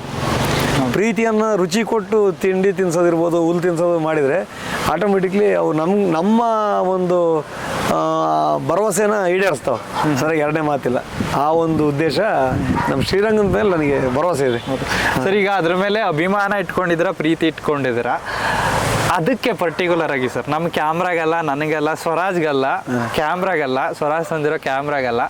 ಪ್ರೀತಿಯನ್ನು ರುಚಿ ಕೊಟ್ಟು ತಿಂಡಿ ತಿನ್ಸೋದಿರ್ಬೋದು ಹುಲ್ ತಿನ್ಸೋದು ಮಾಡಿದರೆ ಆಟೋಮೆಟಿಕ್ಲಿ ಅವು ನಮ್ಮ ನಮ್ಮ ಒಂದು ಭರವಸೆನ ಈಡೇರಿಸ್ತಾವೆ. ಸರಿಯಾಗಿ ಎರಡನೇ ಮಾತಿಲ್ಲ. ಆ ಒಂದು ಉದ್ದೇಶ ನಮ್ಮ ಶ್ರೀರಂಗದ ಮೇಲೆ ನನಗೆ ಭರವಸೆ ಇದೆ. ಸರ್ ಈಗ ಅದ್ರ ಮೇಲೆ ಅಭಿಮಾನ ಇಟ್ಕೊಂಡಿದ್ದೀರಾ ಪ್ರೀತಿ ಇಟ್ಕೊಂಡಿದ್ದೀರಾ? ಅದಕ್ಕೆ ಪರ್ಟಿಕ್ಯುಲರ್ ಆಗಿ ಸರ್ ನಮ್ಮ ಕ್ಯಾಮ್ರಾಗಲ್ಲ ನನಗೆಲ್ಲ ಸ್ವರಾಜ್ಗಲ್ಲ ಕ್ಯಾಮ್ರಾಗಲ್ಲ ಸ್ವರಾಜ್ ತಂದಿರೋ ಕ್ಯಾಮ್ರಾಗಲ್ಲ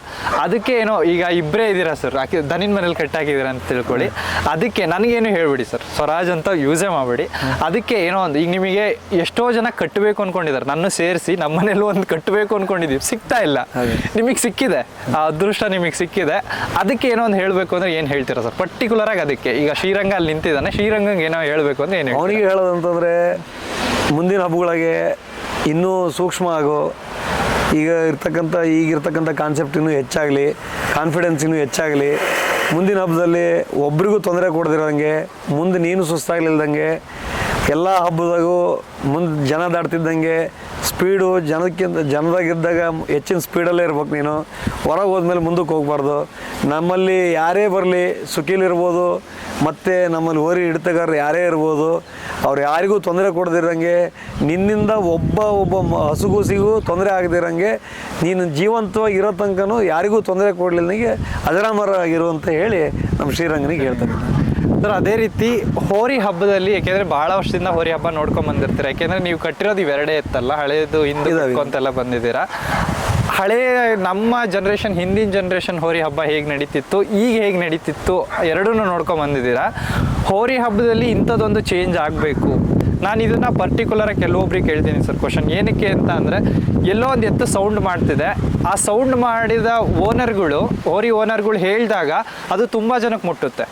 ಅದಕ್ಕೆ ಏನೋ ಈಗ ಇಬ್ಬರೇ ಇದ್ದೀರಾ ಸರ್ ಆಕೆ ದನಿನ ಮನೇಲಿ ಕಟ್ಟಾಕಿದ್ದೀರಾ ಅಂತ ತಿಳ್ಕೊಳ್ಳಿ. ಅದಕ್ಕೆ ನನಗೇನು ಹೇಳ್ಬಿಡಿ ಸರ್ ಸ್ವರಾಜ್ ಅಂತ ಯೂಸೇ ಮಾಡಬೇಡಿ. ಅದಕ್ಕೆ ಏನೋ ಒಂದು ಈಗ ನಿಮಗೆ ಎಷ್ಟೋ ಜನ ಕಟ್ಟಬೇಕು ಅನ್ಕೊಂಡಿದ್ದಾರೆ ನನ್ನ ಸೇರಿಸಿ ನಮ್ಮನೇಲಿ ಒಂದು ಕಟ್ಟಬೇಕು ಅನ್ಕೊಂಡಿದ್ದೀವಿ. ಸಿಗ್ತಾ ಇಲ್ಲ. ನಿಮಗೆ ಸಿಕ್ಕಿದೆ. ಆ ಅದೃಷ್ಟ ನಿಮಗೆ ಸಿಕ್ಕಿದೆ. ಅದಕ್ಕೆ ಏನೋ ಒಂದು ಹೇಳಬೇಕು ಅಂದ್ರೆ ಏನು ಹೇಳ್ತೀರಾ ಸರ್ ಪರ್ಟಿಕ್ಯುಲರ್ ಆಗಿ ಅದಕ್ಕೆ ಈಗ ಶ್ರೀರಂಗ ಅಲ್ಲಿ ನಿಂತಿದ್ದಾನೆ ಶ್ರೀರಂಗಂಗೆ ಏನೋ ಹೇಳಬೇಕು ಅಂದ್ರೆ ಏನು ಅವನಿಗೆ ಹೇಳೋದಂತಂದರೆ ಮುಂದಿನ ಹಬ್ಬಗಳಿಗೆ ಇನ್ನೂ ಸೂಕ್ಷ್ಮ ಆಗೋ ಈಗ ಇರ್ತಕ್ಕಂಥ, ಈಗಿರ್ತಕ್ಕಂಥ ಕಾನ್ಸೆಪ್ಟ್ ಇನ್ನೂ ಹೆಚ್ಚಾಗಲಿ ಕಾನ್ಫಿಡೆನ್ಸ್ ಇನ್ನೂ ಹೆಚ್ಚಾಗಲಿ, ಮುಂದಿನ ಹಬ್ಬದಲ್ಲಿ ಒಬ್ರಿಗೂ ತೊಂದರೆ ಕೊಡ್ದಿರೋಂಗೆ, ಮುಂದೆ ನೀನು ಸುಸ್ತಾಗ್ಲಿಲ್ದಂಗೆ, ಎಲ್ಲ ಹಬ್ಬದಾಗೂ ಮುಂದೆ ಜನ ದಾಟ್ತಿದ್ದಂಗೆ ಸ್ಪೀಡು ಜನಕ್ಕಿಂತ ಜನದಾಗಿದ್ದಾಗ ಹೆಚ್ಚಿನ ಸ್ಪೀಡಲ್ಲೇ ಇರ್ಬೇಕು ನೀನು. ಹೊರಗೆ ಹೋದ್ಮೇಲೆ ಮುಂದಕ್ಕೆ ಹೋಗ್ಬಾರ್ದು. ನಮ್ಮಲ್ಲಿ ಯಾರೇ ಬರಲಿ ಸುಖಿಲಿರ್ಬೋದು ಮತ್ತು ನಮ್ಮಲ್ಲಿ ಓರಿ ಹಿಡಿತಗಾರರು ಯಾರೇ ಇರ್ಬೋದು, ಅವ್ರು ಯಾರಿಗೂ ತೊಂದರೆ ಕೊಡದಿರಂಗೆ, ನಿನ್ನಿಂದ ಒಬ್ಬ ಒಬ್ಬ ಹಸುಗೂಸಿಗೂ ತೊಂದರೆ ಆಗದಿರಂಗೆ, ನೀನು ಜೀವಂತವಾಗಿ ಇರೋ ತನಕನೂ ಯಾರಿಗೂ ತೊಂದರೆ ಕೊಡಲಿಲ್ಲನಿಗೆ ಅಜರಾಮರ ಆಗಿರು ಅಂತ ಹೇಳಿ ನಮ್ಮ ಶ್ರೀರಂಗನಿಗೆ ಹೇಳ್ತಾರೆ ಸರ್ ಅದೇ ರೀತಿ ಹೋರಿ ಹಬ್ಬದಲ್ಲಿ ಯಾಕೆಂದ್ರೆ ಬಹಳ ವರ್ಷದಿಂದ ಹೋರಿ ಹಬ್ಬ ನೋಡ್ಕೊಂಡ್ ಬಂದಿರ್ತೀರ. ಯಾಕೆಂದ್ರೆ ನೀವು ಕಟ್ಟಿರೋದು ಇವೆರಡೇ ಇತ್ತಲ್ಲ ಹಳೆಯದು ಹಿಂದೂ. ಅಂತೆಲ್ಲ ಬಂದಿದ್ದೀರ. ಹಳೆ ನಮ್ಮ ಜನ್ರೇಷನ್ ಹಿಂದಿನ ಜನ್ರೇಷನ್ ಹೋರಿ ಹಬ್ಬ ಹೇಗೆ ನಡೀತಿತ್ತು ಈಗ ಹೇಗೆ ನಡೀತಿತ್ತು ಎರಡನ್ನೂ ನೋಡ್ಕೊಂಡ್ ಬಂದಿದ್ದೀರಾ. ಹೋರಿ ಹಬ್ಬದಲ್ಲಿ ಇಂಥದ್ದೊಂದು ಚೇಂಜ್ ಆಗಬೇಕು. ನಾನು ಇದನ್ನು ಪರ್ಟಿಕ್ಯುಲರ್ ಆಗಿ ಕೆಲವೊಬ್ರಿಗೆ ಕೇಳ್ತೀನಿ ಸರ್ ಕ್ವಶನ್ ಏನಕ್ಕೆ ಅಂತ ಅಂದರೆ, ಎಲ್ಲೋ ಒಂದು ಎತ್ತು ಸೌಂಡ್ ಮಾಡ್ತಿದೆ. ಆ ಸೌಂಡ್ ಮಾಡಿದ ಓನರ್ಗಳು ಹೋರಿ ಓನರ್ಗಳು ಹೇಳಿದಾಗ ಅದು ತುಂಬ ಜನಕ್ಕೆ ಮುಟ್ಟುತ್ತೆ.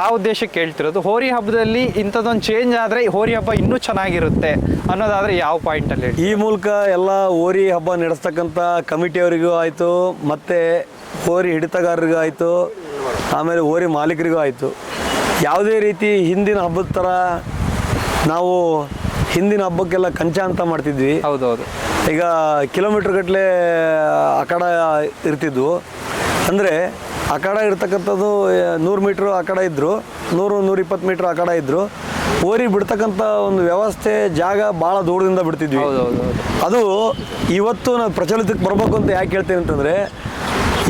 ಆ ಉದ್ದೇಶಕ್ಕೆ ಕೇಳ್ತಿರೋದು, ಹೋರಿ ಹಬ್ಬದಲ್ಲಿ ಇಂಥದ್ದೊಂದು ಚೇಂಜ್ ಆದರೆ ಹೋರಿ ಹಬ್ಬ ಇನ್ನೂ ಚೆನ್ನಾಗಿರುತ್ತೆ ಅನ್ನೋದಾದರೆ ಯಾವ ಪಾಯಿಂಟಲ್ಲಿ ಈ ಮೂಲಕ ಎಲ್ಲ ಹೋರಿ ಹಬ್ಬ ನಡೆಸ್ತಕ್ಕಂಥ ಕಮಿಟಿಯವರಿಗೂ ಆಯಿತು, ಮತ್ತು ಹೋರಿ ಹಿಡಿತಗಾರರಿಗೂ ಆಯಿತು, ಆಮೇಲೆ ಹೋರಿ ಮಾಲೀಕರಿಗೂ ಆಯಿತು. ಯಾವುದೇ ರೀತಿ ಹಿಂದಿನ ಹಬ್ಬದ ಥರ ನಾವು ಹಿಂದಿನ ಹಬ್ಬಕ್ಕೆಲ್ಲ ಕಂಚ ಅಂತ ಮಾಡ್ತಿದ್ವಿ. ಹೌದೌದು. ಈಗ ಕಿಲೋಮೀಟರ್ ಗಟ್ಟಲೆ ಅಖಾಡ ಇರ್ತಿದ್ವು. ಅಂದರೆ ಅಖಾಡ ಇರ್ತಕ್ಕಂಥದ್ದು ನೂರು ಮೀಟ್ರು ಅಖಾಡ ಇದ್ದರು ನೂರು ನೂರಿಪ್ಪತ್ತು ಮೀಟ್ರ್ ಅಖಾಡ ಇದ್ದರು ಓರಿ ಬಿಡ್ತಕ್ಕಂಥ ಒಂದು ವ್ಯವಸ್ಥೆ ಜಾಗ ಭಾಳ ದೂರದಿಂದ ಬಿಡ್ತಿದ್ವಿ. ಅದು ಇವತ್ತು ನಾವು ಪ್ರಚಲಿತಕ್ಕೆ ಬರಬೇಕು ಅಂತ ಯಾಕೆ ಹೇಳ್ತೀನಿ ಅಂತಂದರೆ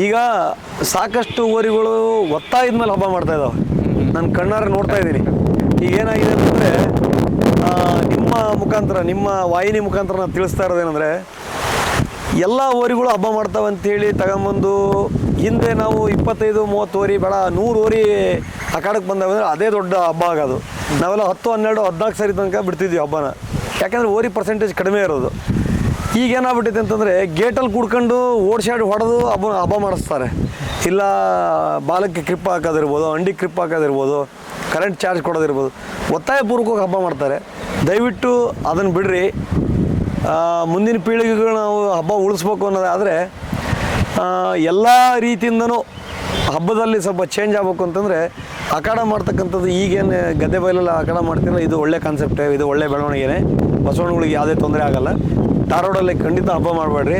ಈಗ ಸಾಕಷ್ಟು ಓರಿಗಳು ಒತ್ತಾಯದ ಮೇಲೆ ಹಬ್ಬ ಮಾಡ್ತಾ ಇದ್ದಾವೆ ನಾನು ಕಣ್ಣಾರೆ ನೋಡ್ತಾ ಇದ್ದೀನಿ. ಈಗ ಏನಾಗಿದೆ ಅಂತಂದರೆ ಮುಖಾಂತರ, ನಿಮ್ಮ ವಾಹಿನಿ ಮುಖಾಂತರ ನಾನು ತಿಳಿಸ್ತಾ ಇರೋದೇನೆಂದರೆ ಎಲ್ಲ ಓರಿಗಳು ಹಬ್ಬ ಮಾಡ್ತಾವೆ ಅಂತೇಳಿ ತಗೊಂಬಂದು ಹಿಂದೆ ನಾವು ಇಪ್ಪತ್ತೈದು, ಮೂವತ್ತು ಓರಿ ಬೇಡ, ನೂರು ಓರಿ ಅಖಾಡಕ್ಕೆ ಬಂದಾವೆ ಅಂದರೆ ಅದೇ ದೊಡ್ಡ ಹಬ್ಬ ಆಗೋದು. ನಾವೆಲ್ಲ ಹತ್ತು, ಹನ್ನೆರಡು, ಹದಿನಾಲ್ಕು ಸರಿ ತನಕ ಬಿಡ್ತಿದ್ವಿ ಹಬ್ಬನ. ಯಾಕಂದರೆ ಓರಿ ಪರ್ಸೆಂಟೇಜ್ ಕಡಿಮೆ ಇರೋದು. ಈಗ ಏನಾಗ್ಬಿಟ್ಟೈತೆ ಅಂತಂದರೆ ಗೇಟಲ್ಲಿ ಕುಡ್ಕೊಂಡು ಓಡ್ಸಾಡಿ ಹೊಡೆದು ಹಬ್ಬ ಹಬ್ಬ ಮಾಡಿಸ್ತಾರೆ. ಇಲ್ಲ ಬಾಲಕ್ಕೆ ಕ್ರಿಪ್ ಹಾಕೋದಿರ್ಬೋದು ಅಂಡಿ ಕ್ರಿಪ್ ಹಾಕೋದಿರ್ಬೋದು ಕರೆಂಟ್ ಚಾರ್ಜ್ ಕೊಡೋದಿರ್ಬೋದು. ಒತ್ತಾಯಪೂರ್ವಕವಾಗಿ ಹಬ್ಬ ಮಾಡ್ತಾರೆ. ದಯವಿಟ್ಟು ಅದನ್ನು ಬಿಡ್ರಿ. ಮುಂದಿನ ಪೀಳಿಗೆಗಳು ನಾವು ಹಬ್ಬ ಉಳಿಸ್ಬೇಕು ಅನ್ನೋದಾದರೆ ಎಲ್ಲ ರೀತಿಯಿಂದನೂ ಹಬ್ಬದಲ್ಲಿ ಸ್ವಲ್ಪ ಚೇಂಜ್ ಆಗಬೇಕು ಅಂತಂದರೆ, ಅಖಾಡ ಮಾಡ್ತಕ್ಕಂಥದ್ದು ಈಗೇನು ಗದ್ದೆ ಬಯಲೆಲ್ಲ ಅಖಾಡ ಮಾಡ್ತಿರಲ್ಲ, ಇದು ಒಳ್ಳೆ ಕಾನ್ಸೆಪ್ಟ್ ಇದು ಒಳ್ಳೆ ಬೆಳವಣಿಗೆನೇ. ಬಸವಣ್ಣಗಳಿಗೆ ಯಾವುದೇ ತೊಂದರೆ ಆಗಲ್ಲ. ಧಾರವಾಡಲ್ಲಿ ಖಂಡಿತ ಹಬ್ಬ ಮಾಡಬೇಡ್ರಿ.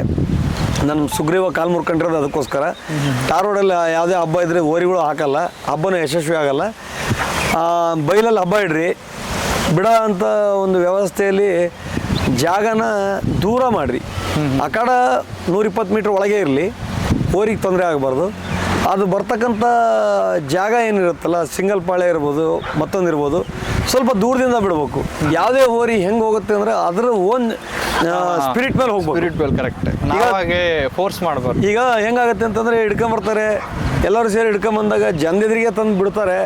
ನನ್ನ ಸುಗ್ರೀವ ಕಾಲು ಮುರ್ಕೊಂಡಿರೋದು ಅದಕ್ಕೋಸ್ಕರ. ಧಾರವಾಡಲ್ಲಿ ಯಾವುದೇ ಹಬ್ಬ ಇದ್ದರೆ ಓರಿಗಳು ಹಾಕಲ್ಲ. ಹಬ್ಬನೂ ಯಶಸ್ವಿ ಆಗಲ್ಲ ಬೈಲಲ್ಲಿ ಹಬ್ಬ ಇಡ್ರಿ. ಬಿಡ ಅಂತ ಒಂದು ವ್ಯವಸ್ಥೆಯಲ್ಲಿ ಜಾಗನ ದೂರ ಮಾಡಿರಿ. ಆ ಕಡೆ ನೂರಿಪ್ಪತ್ತು ಮೀಟ್ರ್ ಒಳಗೆ ಇರಲಿ. ಓರಿಗೆ ತೊಂದರೆ ಆಗಬಾರ್ದು. ಅದು ಬರ್ತಕ್ಕಂಥ ಜಾಗ ಏನಿರುತ್ತಲ್ಲ ಸಿಂಗಲ್ ಪಾಳೆ ಇರ್ಬೋದು ಮತ್ತೊಂದು ಇರ್ಬೋದು ಸ್ವಲ್ಪ ದೂರದಿಂದ ಬಿಡಬೇಕು. ಯಾವುದೇ ಹೋರಿ ಹೆಂಗೆ ಹೋಗುತ್ತೆ ಅಂದ್ರೆ ಅದರ ಓನ್ ಸ್ಪಿರಿಟ್ ಮೇಲೆ ಹೋಗ್ಬೋದು ಸ್ಪಿರಿಟ್ ಮೇಲೆ ಕರೆಕ್ಟ್ ಹಾಗೆ ಫೋರ್ಸ್ ಮಾಡಬಾರ್ದು. ಈಗ ಹೆಂಗಾಗುತ್ತೆ ಅಂತಂದ್ರೆ ಹಿಡ್ಕೊಂಬರ್ತಾರೆ. ಎಲ್ಲರೂ ಸೇರಿ ಹಿಡ್ಕೊಂಬಂದಾಗ ಜನದೆದುರಿಗೆ ತಂದು ಬಿಡ್ತಾರೆ.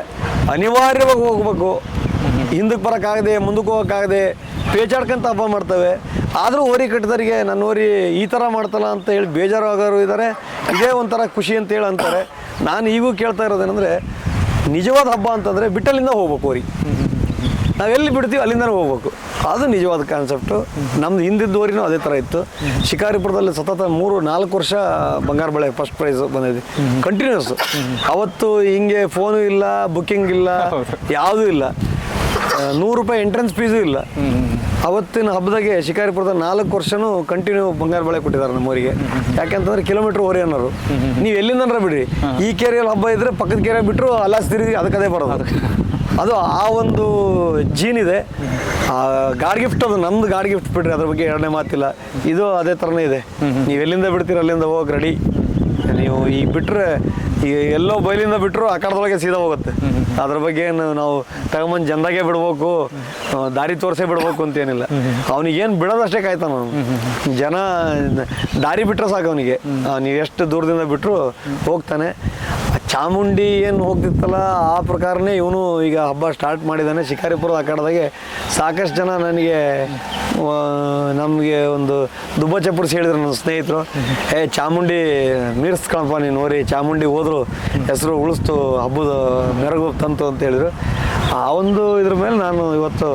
ಅನಿವಾರ್ಯವಾಗಿ ಹೋಗ್ಬೇಕು. ಹಿಂದಕ್ಕೆ ಬರೋಕ್ಕಾಗದೆ, ಮುಂದಕ್ಕೆ ಹೋಗೋಕ್ಕಾಗದೆ ಪೇಚಾಡ್ಕೊಂತ ಹಬ್ಬ ಮಾಡ್ತವೆ. ಆದರೂ ಹೋರಿ ಕಟ್ಟಿದವರಿಗೆ, ನನ್ನ ಹೋರಿ ಈ ಥರ ಮಾಡ್ತಲ್ಲ ಅಂತ ಹೇಳಿ ಬೇಜಾರು ಆಗೋರು ಇದ್ದಾರೆ ಇದೇ ಒಂಥರ ಖುಷಿ ಅಂತ ಹೇಳಿ ಅಂತಾರೆ. ನಾನು ಈಗೂ ಕೇಳ್ತಾ ಇರೋದೇನೆಂದರೆ ನಿಜವಾದ ಹಬ್ಬ ಅಂತಂದರೆ ಬಿಟ್ಟಲ್ಲಿಂದ ಹೋಗ್ಬೇಕು ಹೋರಿ ನಾವೆಲ್ಲಿ ಬಿಡ್ತೀವಿ ಅಲ್ಲಿಂದ ಹೋಗ್ಬೇಕು. ಅದು ನಿಜವಾದ ಕಾನ್ಸೆಪ್ಟು ನಮ್ದು ಹಿಂದಿದ್ದವರಿನೂ ಅದೇ ಥರ ಇತ್ತು. ಶಿಕಾರಿಪುರದಲ್ಲಿ ಸತತ ಮೂರು, ನಾಲ್ಕು ವರ್ಷ ಬಂಗಾರ ಬಳೆ ಫಸ್ಟ್ ಪ್ರೈಸ್ ಬಂದಿದೆ. ಕಂಟಿನ್ಯೂಸ್ ಅವತ್ತು ಹಿಂಗೆ ಫೋನು ಇಲ್ಲ ಬುಕ್ಕಿಂಗ್ ಇಲ್ಲ, ಯಾವುದೂ ಇಲ್ಲ. ನೂರು ರೂಪಾಯಿ ಎಂಟ್ರೆನ್ಸ್ ಫೀಸು ಇಲ್ಲ. ಅವತ್ತಿನ ಹಬ್ಬದಾಗೆ ಶಿಕಾರಿಪುರದ ನಾಲ್ಕು ವರ್ಷನೂ ಕಂಟಿನ್ಯೂ ಬಂಗಾರ ಬಳೆ ಕೊಟ್ಟಿದ್ದಾರೆ ನಮ್ಮೂರಿಗೆ ಯಾಕೆಂತಂದ್ರೆ ಕಿಲೋಮೀಟರ್ ಓರಿ ಅನ್ನೋರು. ನೀವು ಎಲ್ಲಿಂದ ಬಿಡ್ರಿ. ಈ ಕೆರೆಯಲ್ಲಿ ಹಬ್ಬ ಇದ್ರೆ ಪಕ್ಕದ ಕೆರೆ ಬಿಟ್ಟರು ಅಲ್ಲಾಸ್ ತಿರುಗಿ ಅದಕ್ಕದೇ ಬರೋದು. ಅದು ಆ ಒಂದು ಜೀನ್ ಇದೆ. ಗಾಡ್ ಗಿಫ್ಟ್ ಅದು, ನಮ್ದು ಗಾಡ್ ಗಿಫ್ಟ್ ಬಿಡ್ರಿ, ಅದ್ರ ಬಗ್ಗೆ ಎರಡನೇ ಮಾತಿಲ್ಲ. ಇದು ಅದೇ ಥರನೇ ಇದೆ. ನೀವು ಎಲ್ಲಿಂದ ಬಿಡ್ತೀರ, ಅಲ್ಲಿಂದ ಹೋಗಿ ರೆಡಿ ನೀವು ಈಗ ಬಿಟ್ಟರೆ ಈಗ ಎಲ್ಲೋ ಬೈಲಿಂದ ಬಿಟ್ಟರು ಆ ಸೀದಾ ಹೋಗುತ್ತೆ. ಅದ್ರ ಬಗ್ಗೆ ಏನು ನಾವು ತಗೊಂಬಂದು ಜನದಾಗೆ ಬಿಡ್ಬೇಕು ದಾರಿ ತೋರಿಸೇ ಬಿಡ್ಬೇಕು ಅಂತೇನಿಲ್ಲ. ಅವನಿಗೇನು ಬಿಡೋದಷ್ಟೇ ಕಾಯ್ತಾನ ಅವನು. ಜನ ದಾರಿ ಬಿಟ್ಟರೆ ಸಾಕು ಅವನಿಗೆ. ನೀವು ಎಷ್ಟು ದೂರದಿಂದ ಬಿಟ್ಟರು ಹೋಗ್ತಾನೆ. ಚಾಮುಂಡಿ ಏನು ಹೋಗ್ತಿತ್ತಲ್ಲ, ಆ ಪ್ರಕಾರನೇ ಇವನು ಈಗ ಹಬ್ಬ ಸ್ಟಾರ್ಟ್ ಮಾಡಿದ್ದಾನೆ ಶಿಕಾರಿಪುರದ ಆ ಸಾಕಷ್ಟು ಜನ ನನಗೆ ನಮಗೆ ಒಂದು ದುಬ್ಬ ಚಪ್ಪಡಿಸಿ ಹೇಳಿದ್ರು ನನ್ನ ಸ್ನೇಹಿತರು. ಏ, ಚಾಮುಂಡಿ ಮೀರಿಸ್ಕೊಳಪ್ಪ ನೀನು ನೋಡಿ ಚಾಮುಂಡಿ ಹೋದ್ರು ಹೆಸರು ಉಳಿಸ್ತು, ಹಬ್ಬದ ಮೆರಗು ತಂತು ಅಂತ ಹೇಳಿದ್ರು. ಆ ಒಂದು ಇದ್ರ ಮೇಲೆ ನಾನು ಇವತ್ತು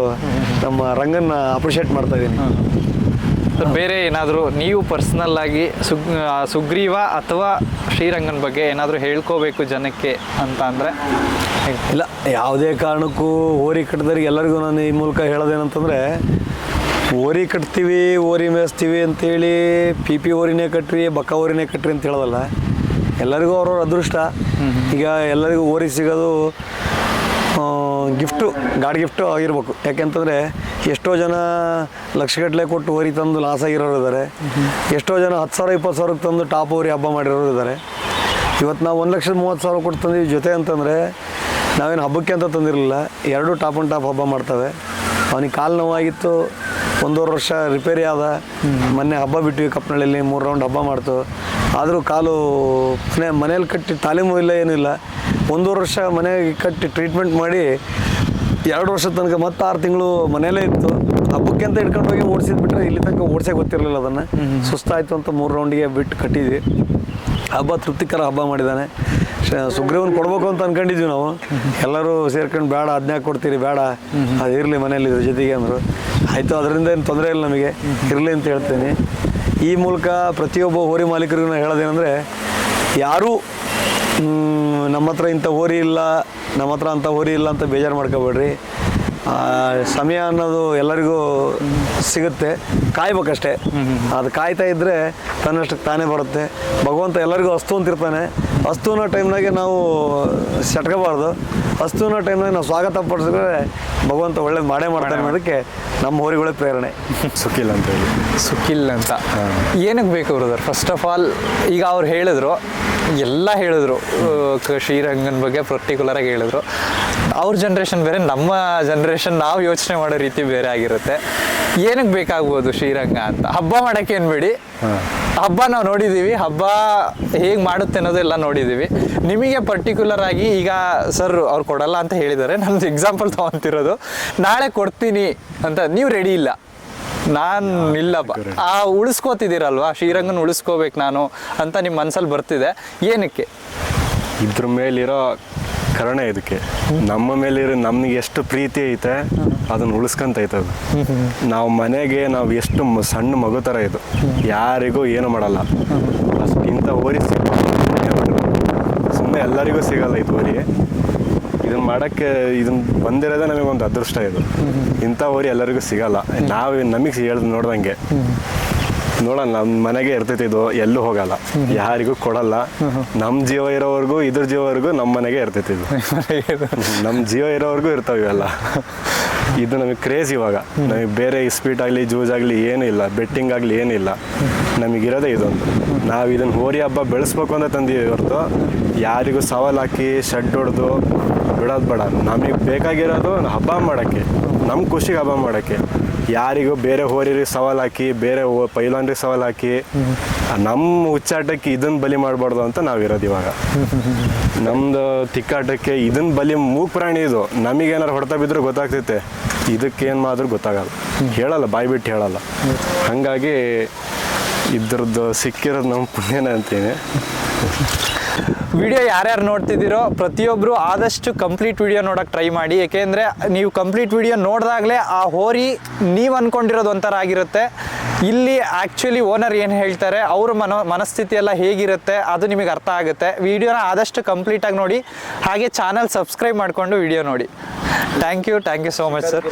ನಮ್ಮ ರಂಗನ್ನ ಅಪ್ರಿಷಿಯೇಟ್ ಮಾಡ್ತಾ ಇದ್ದೀನಿ. ಸರ್ ಬೇರೆ ಏನಾದರೂ ನೀವು ಪರ್ಸ್ನಲ್ ಆಗಿ ಸುಗ್ ಸುಗ್ರೀವ ಅಥವಾ ಶ್ರೀರಂಗನ ಬಗ್ಗೆ ಏನಾದರೂ ಹೇಳ್ಕೋಬೇಕು ಜನಕ್ಕೆ ಅಂತ ಅಂದರೆ? ಇಲ್ಲ ಯಾವುದೇ ಕಾರಣಕ್ಕೂ ಓರಿ ಕಟ್ಟಿದವ್ರಿಗೆ ಎಲ್ಲರಿಗೂ ನಾನು ಈ ಮೂಲಕ ಹೇಳೋದೇನಂತಂದರೆ ಓರಿ ಕಟ್ತೀವಿ ಓರಿ ಮೇಯಿಸ್ತೀವಿ ಅಂತೇಳಿ ಪಿ ಪಿ ಓರಿನೇ ಕಟ್ಟ್ರಿ ಬಕ್ಕ ಓರಿನೇ ಕಟ್ರಿ ಅಂತ ಹೇಳೋದಲ್ಲ ಎಲ್ಲರಿಗೂ ಅವ್ರವ್ರ ಅದೃಷ್ಟ. ಈಗ ಎಲ್ಲರಿಗೂ ಓರಿ ಸಿಗೋದು ಗಿಫ್ಟು, ಗಾಡಿ ಗಿಫ್ಟು ಆಗಿರ್ಬೇಕು. ಯಾಕೆಂತಂದರೆ ಎಷ್ಟೋ ಜನ ಲಕ್ಷಗಟ್ಟಲೆ ಕೊಟ್ಟು ಓರಿ ತಂದು ಲಾಸ್ ಆಗಿರೋರು ಇದ್ದಾರೆ ಎಷ್ಟೋ ಜನ ಹತ್ತು ಸಾವಿರ, ಇಪ್ಪತ್ತು ಸಾವಿರಕ್ಕೆ ತಂದು ಟಾಪ್ ಓರಿ ಹಬ್ಬ ಮಾಡಿರೋರು ಇದ್ದಾರೆ ಇವತ್ತು ನಾವು ಒಂದು ಲಕ್ಷದ ಮೂವತ್ತು ಸಾವಿರ ಕೊಟ್ಟು ತಂದೀವಿ ಜೊತೆ ಅಂತಂದರೆ ನಾವೇನು ಹಬ್ಬಕ್ಕೆ ಅಂತ ತಂದಿರಲಿಲ್ಲ. ಎರಡು ಟಾಪ್ ಆನ್ ಟಾಪ್ ಹಬ್ಬ ಮಾಡ್ತವೆ. ಅವನಿಗೆ ಕಾಲು ನೋವಾಗಿತ್ತು. ಒಂದೂವರೆ ವರ್ಷ ರಿಪೇರಿ ಆದ. ಮೊನ್ನೆ ಹಬ್ಬ ಬಿಟ್ವಿ ಕಪ್ಪನಳ್ಳಿಯಲ್ಲಿ ಮೂರು ರೌಂಡ್ ಹಬ್ಬ ಮಾಡ್ತು. ಆದರೂ ಕಾಲು, ಮನೆ, ಮನೇಲಿ ಕಟ್ಟಿ ತಾಲೀಮು ಇಲ್ಲ ಏನಿಲ್ಲ ಒಂದೂವರೆ ವರ್ಷ ಮನೆಗೆ ಕಟ್ಟಿ ಟ್ರೀಟ್ಮೆಂಟ್ ಮಾಡಿ ಎರಡು ವರ್ಷದ ತನಕ ಮತ್ತೆ ಆರು ತಿಂಗಳು ಮನೇಲೇ ಇತ್ತು. ಹಬ್ಬಕ್ಕೆ ಅಂತ ಹಿಡ್ಕೊಂಡು ಹೋಗಿ ಓಡಿಸಿದ್ ಬಿಟ್ರೆ ಇಲ್ಲಿ ತನಕ ಓಡಿಸೇ ಗೊತ್ತಿರಲಿಲ್ಲ ಅದನ್ನು. ಸುಸ್ತಾಯಿತು ಅಂತ ಮೂರು ರೌಂಡಿಗೆ ಬಿಟ್ಟು ಕಟ್ಟಿದ್ವಿ. ಹಬ್ಬ ತೃಪ್ತಿಕರ ಹಬ್ಬ ಮಾಡಿದ್ದಾನೆ. ಸುಗ್ರೀವನ್ ಕೊಡ್ಬೇಕು ಅಂತ ಅನ್ಕೊಂಡಿದ್ವಿ ನಾವು. ಎಲ್ಲರೂ ಸೇರ್ಕೊಂಡು ಬೇಡ ಅದನ್ನೇ ಕೊಡ್ತೀರಿ ಬೇಡ. ಅದು ಇರಲಿ ಮನೇಲಿ ಇದ್ರ ಜೊತೆಗೆ ಅಂದರು. ಆಯಿತು ಅದರಿಂದ ಏನು ತೊಂದರೆ ಇಲ್ಲ ನಮಗೆ. ಇರಲಿ ಅಂತ ಹೇಳ್ತೀನಿ. ಈ ಮೂಲಕ ಪ್ರತಿಯೊಬ್ಬ ಹೋರಿ ಮಾಲೀಕರಿಗೂ ನಾನು ಹೇಳೋದೇನೆಂದರೆ ಯಾರೂ ನಮ್ಮ ಹತ್ರ ಇಂಥ ಹೋರಿ ಇಲ್ಲ ನಮ್ಮ ಹತ್ರ ಅಂಥ ಹೋರಿ ಇಲ್ಲ ಅಂತ ಬೇಜಾರು ಮಾಡ್ಕೋಬೇಡ್ರಿ. ಆ, ಸಮಯ ಅನ್ನೋದು ಎಲ್ಲರಿಗೂ ಸಿಗುತ್ತೆ. ಕಾಯ್ಬೇಕಷ್ಟೇ. ಅದು ಕಾಯ್ತಾ ಇದ್ದರೆ ತನ್ನಷ್ಟಕ್ಕೆ ತಾನೇ ಬರುತ್ತೆ. ಭಗವಂತ ಎಲ್ಲರಿಗೂ ಅಸ್ತು ಅಂತಿರ್ತಾನೆ ಅಸ್ತು ಅನ್ನೋ ಟೈಮ್ನಾಗೆ ನಾವು ಸೆಟ್ಕೋಬಾರ್ದು. ಅಸ್ತು ಅನ್ನೋ ಟೈಮ್ನಾಗ ನಾವು ಸ್ವಾಗತ ಪಡಿಸಿದ್ರೆ ಭಗವಂತ ಒಳ್ಳೇದು ಮಾಡೇ ಮಾಡ್ತಾನೆ ಅನ್ನೋದಕ್ಕೆ ನಮ್ಮ ಹೋರಿಗಳೇ ಪ್ರೇರಣೆ. ಸುಖಿಲ್ ಅಂತ ಹೇಳಿ. ಸುಖಿಲ್ ಅಂತ. ಏನಕ್ಕೆ ಬೇಕು ಬ್ರದರ್ ಫಸ್ಟ್ ಆಫ್ ಆಲ್ ಈಗ ಅವ್ರು ಹೇಳಿದ್ರು ಎಲ್ಲ ಹೇಳಿದ್ರು. ಶ್ರೀರಂಗನ ಬಗ್ಗೆ ಪರ್ಟಿಕ್ಯುಲರ್ ಆಗಿ ಹೇಳಿದ್ರು. ಅವ್ರ ಜನ್ರೇಷನ್ ಬೇರೆ ನಮ್ಮ ಜನ್ರೇಷನ್ ನಾವು ಯೋಚನೆ ಮಾಡೋ ರೀತಿ ಬೇರೆ ಆಗಿರುತ್ತೆ. ಏನಕ್ಕೆ ಬೇಕಾಗ್ಬೋದು ಶ್ರೀರಂಗ ಅಂತ? ಹಬ್ಬ ಮಾಡಕ್ಕೆ ಏನ್ಬೇಡಿ ಹಬ್ಬ ನಾವು ನೋಡಿದ್ದೀವಿ ಹಬ್ಬ ಹೇಗೆ ಮಾಡುತ್ತೆ ಅನ್ನೋದೆಲ್ಲ ನೋಡಿದ್ದೀವಿ ನಿಮಗೆ ಪರ್ಟಿಕ್ಯುಲರ್ ಆಗಿ ಈಗ ಸರ್ ಅವ್ರು ಕೊಡಲ್ಲ ಅಂತ ಹೇಳಿದ್ದಾರೆ. ನಮ್ದು ಎಕ್ಸಾಂಪಲ್ ತೊಗೊಂತಿರೋದು. ನಾಳೆ ಕೊಡ್ತೀನಿ ಅಂತ ನೀವು ರೆಡಿ ಇಲ್ಲ. ನಾನು ಇಲ್ಲಪ್ಪ ಆ ಉಳಿಸ್ಕೋತಿದ್ದೀರಲ್ವಾ? ಶ್ರೀರಂಗನ್ ಉಳಿಸ್ಕೋಬೇಕು ನಾನು ಅಂತ ನಿಮ್ಮ ಮನ್ಸಲ್ಲಿ ಬರ್ತಿದೆ. ಏನಕ್ಕೆ? ಇದ್ರ ಮೇಲಿರೋ ಕರುಣೆ ಇದಕ್ಕೆ. ನಮ್ಮ ಮೇಲಿರೋ ನಮ್ಗೆ ಎಷ್ಟು ಪ್ರೀತಿ ಐತೆ ಅದನ್ನ ಉಳಿಸ್ಕೊಂತ ಐತೆ ಅದು. ನಾವು ಮನೆಗೆ ನಾವು ಎಷ್ಟು ಮ- ಸಣ್ಣ ಮಗು ಥರ ಇದು. ಯಾರಿಗೂ ಏನು ಮಾಡಲ್ಲ. ಅಷ್ಟು ಇಂಥ ಓರಿ ಸುಮ್ಮನೆ ಎಲ್ಲರಿಗೂ ಸಿಗಲ್ಲ ಇದು ಓರಿ. ಇದನ್ನ ಮಾಡಕ್ಕೆ ಇದನ್ನ ಬಂದಿರೋದೇ ಒಂದು ಅದೃಷ್ಟ ಇದು. ಇಂಥ ಓರಿ ಎಲ್ಲರಿಗೂ ಸಿಗಲ್ಲ. ನಾವು ನಮಗೆ ಹೇಳ್ದು ನೋಡ್ದಂಗೆ. ನೋಡೋಣ ನಮ್ಮ ಮನೆಗೆ ಇರ್ತೈತಿ ಇದು, ಎಲ್ಲೂ ಹೋಗಲ್ಲ. ಯಾರಿಗೂ ಕೊಡಲ್ಲ. ನಮ್ಮ ಜೀವ ಇರೋವರೆಗೂ, ಇದ್ರ ಜೀವವರೆಗೂ ನಮ್ಮ ಮನೆಗೆ ಇರ್ತೈತಿ ಇದು. ನಮ್ಮ ಜೀವ ಇರೋವರೆಗೂ ಇರ್ತಾವ ಇವೆಲ್ಲ. ಇದು ನಮಗೆ ಕ್ರೇಜ್ ಇವಾಗ. ನಮಗೆ ಬೇರೆ ಇಸ್ಪೀಟ್ ಆಗಲಿ ಜೂಜ್ ಆಗಲಿ ಏನೂ ಇಲ್ಲ. ಬೆಟ್ಟಿಂಗ್ ಆಗಲಿ ಏನಿಲ್ಲ ನಮಗಿರೋದೇ ಇದೊಂದು. ನಾವು ಇದನ್ನು ಹೋರಿ ಹಬ್ಬ ಬೆಳೆಸ್ಬೇಕು ಅಂತ ತಂದೀವಿ ಹೊರತು. ಯಾರಿಗೂ ಸವಾಲು ಹಾಕಿ ಶೆಡ್ ಹೊಡೆದು ಬಿಡೋದು ಬೇಡ. ನಮಗೆ ಬೇಕಾಗಿರೋದು ಹಬ್ಬ ಮಾಡೋಕ್ಕೆ, ನಮ್ಮ ಖುಷಿಗೆ ಹಬ್ಬ ಮಾಡೋಕ್ಕೆ. ಯಾರಿಗೂ ಬೇರೆ ಹೋರಿಗೆ ಸವಾಲು ಹಾಕಿ, ಬೇರೆ ಪೈಲಾನ್ರಿಗೆ ಸವಾಲು ಹಾಕಿ, ನಮ್ಮ ಹುಚ್ಚಾಟಕ್ಕೆ ಇದನ್ನ ಬಲಿ ಮಾಡಬಾರ್ದು ಅಂತ ನಾವಿರೋದು ಇವಾಗ. ನಮ್ದು ತಿಕ್ಕಾಟಕ್ಕೆ ಇದನ್ನ ಬಲಿ ಮೂಗ್ ಪ್ರಾಣಿ ಇದು. ನಮಗೇನಾರು ಹೊಡೆತ ಬಿದ್ದರೂ ಗೊತ್ತಾಗ್ತೈತೆ. ಇದಕ್ಕೇನು ಮಾಡಿದ್ರೂ ಗೊತ್ತಾಗಲ್ಲ. ಹೇಳಲ್ಲ, ಬಾಯಿ ಬಿಟ್ಟು ಹೇಳಲ್ಲ. ಹಾಗಾಗಿ ಇದ್ರದ್ದು ಸಿಕ್ಕಿರೋದು ನಮ್ಮ ಪುಣ್ಯನ ಅಂತೀನಿ. ವಿಡಿಯೋ ಯಾರ್ಯಾರು ನೋಡ್ತಿದ್ದೀರೋ ಪ್ರತಿಯೊಬ್ಬರು ಆದಷ್ಟು ಕಂಪ್ಲೀಟ್ ವಿಡಿಯೋ ನೋಡೋಕೆ ಟ್ರೈ ಮಾಡಿ. ಏಕೆಂದರೆ ನೀವು ಕಂಪ್ಲೀಟ್ ವಿಡಿಯೋ ನೋಡಿದಾಗಲೇ ಆ ಹೋರಿ ನೀವು ಅಂದ್ಕೊಂಡಿರೋದು ಒಂಥರ ಆಗಿರುತ್ತೆ. ಇಲ್ಲಿ ಆ್ಯಕ್ಚುಲಿ ಓನರ್ ಏನು ಹೇಳ್ತಾರೆ, ಅವ್ರ ಮನೋ, ಮನಸ್ಥಿತಿ ಎಲ್ಲ ಹೇಗಿರುತ್ತೆ ಅದು ನಿಮಗೆ ಅರ್ಥ ಆಗುತ್ತೆ. ವಿಡಿಯೋನ ಆದಷ್ಟು ಕಂಪ್ಲೀಟಾಗಿ ನೋಡಿ, ಹಾಗೆ ಚಾನಲ್ ಸಬ್ಸ್ಕ್ರೈಬ್ ಮಾಡಿಕೊಂಡು ವಿಡಿಯೋ ನೋಡಿ. Thank you thank you so much sir